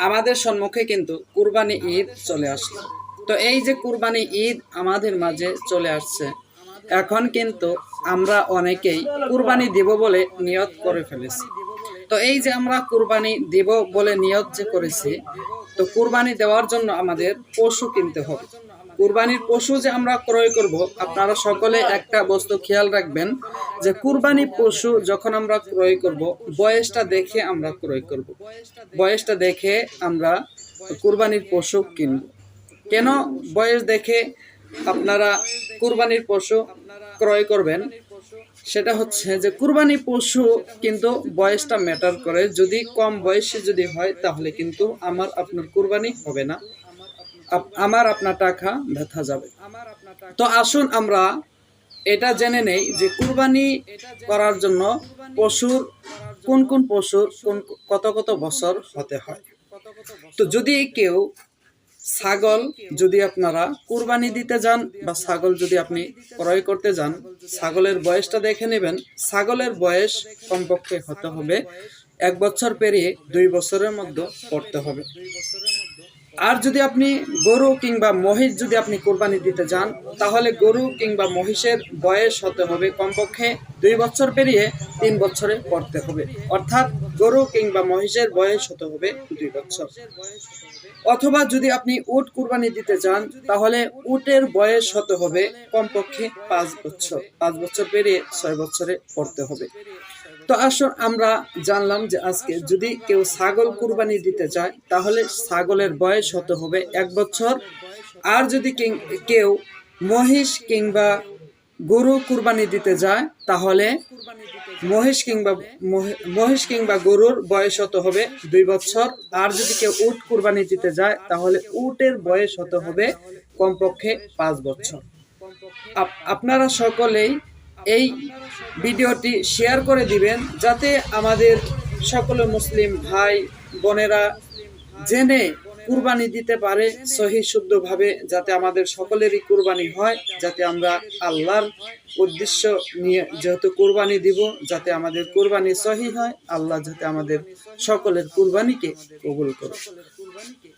আমাদের সম্মুখে কিন্তু কুরবানি ঈদ চলে আসলো। তো এই যে কুরবানি ঈদ আমাদের মাঝে চলে আসছে। এখন কিন্তু আমরা অনেকেই কুরবানি দিব বলে নিয়ত করে ফেলেছি। তো এই যে আমরা কুরবানি দিব বলে নিয়ত যে করেছি, তো কুরবানি দেওয়ার জন্য আমাদের পশু কিনতে হবে। কুরবানির পশু যে আমরা ক্রয় করব, আপনারা সকলে একটা বস্তু খেয়াল রাখবেন। যে কুরবানি পশু যখন আমরা ক্রয় করব, বয়সটা দেখে আমরা ক্রয় করব। বয়সটা দেখে আমরা কুরবানির পশু কিনব। কেন বয়স দেখে আপনারা কুরবানির পশু ক্রয় করবেন? সেটা হচ্ছে যে কুরবানি পশু কিন্তু বয়সটা ম্যাটার করে। যদি কম বয়সে যদি হয়, তাহলে কিন্তু আমার আপনার কুরবানি হবে না। আমার আপনার টাকা ব্যথা যাবে। তো আসুন আমরা এটা জেনে নেই যে কুরবানি করার জন্য পশুর কোন কোন পশুর কোন কত কত বছর হতে হয়। তো যদি কেউ ছাগল যদি আপনারা কুরবানি দিতে যান বা ছাগল যদি আপনি ক্রয় করতে যান, ছাগলের বয়সটা দেখে নেবেন। ছাগলের বয়স কমপক্ষে হতে হবে এক বছর পেরিয়ে দুই বছরের মধ্যে পড়তে হবে। আর যদি আপনি গরু কিংবা মহিষ যদি আপনি কোরবানি দিতে যান, তাহলে গরু কিংবা মহিষের বয়স হতে হবে কমপক্ষে দুই বছর পেরিয়ে তিন বছরে পড়তে হবে। অর্থাৎ গরু কিংবা মহিষের বয়স হতে হবে দুই বছর। অথবা যদি আপনি উট কুরবানি দিতে যান, তাহলে উটের বয়স হতে হবে কমপক্ষে পাঁচ বছর। পাঁচ বছর পেরিয়ে ছয় বছরে পড়তে হবে। তো আসুন আমরা জানলাম যে আজকে যদি কেউ ছাগল কুরবানি দিতে চায়, তাহলে ছাগলের বয়স হতে হবে এক বছর। আর যদি কেউ মহিষ কিংবা গরু কুরবানি দিতে যায়, তাহলে মহিষ কিংবা মহি- মহিষ কিংবা গরুর বয়স হতে হবে দুই বছর। আর যদি কেউ উট কুরবানি দিতে যায়, তাহলে উটের বয়স হতে হবে কমপক্ষে পাঁচ বছর। আপ- আপনারা সকলেই এই ভিডিওটি শেয়ার করে দিবেন যাতে আমাদের সকল মুসলিম ভাই বোনেরা জেনে কুরবানি দিতে পারে সহি শুদ্ধভাবে যাতে আমাদের সকলেরই কুরবানি হয়, যাতে আমরা আল্লাহর উদ্দেশ্য নিয়ে যেহেতু কুরবানি দিব, যাতে আমাদের কুরবানি সহি হয়, আল্লাহ যাতে আমাদের সকলের কুরবানিকে কবুল করে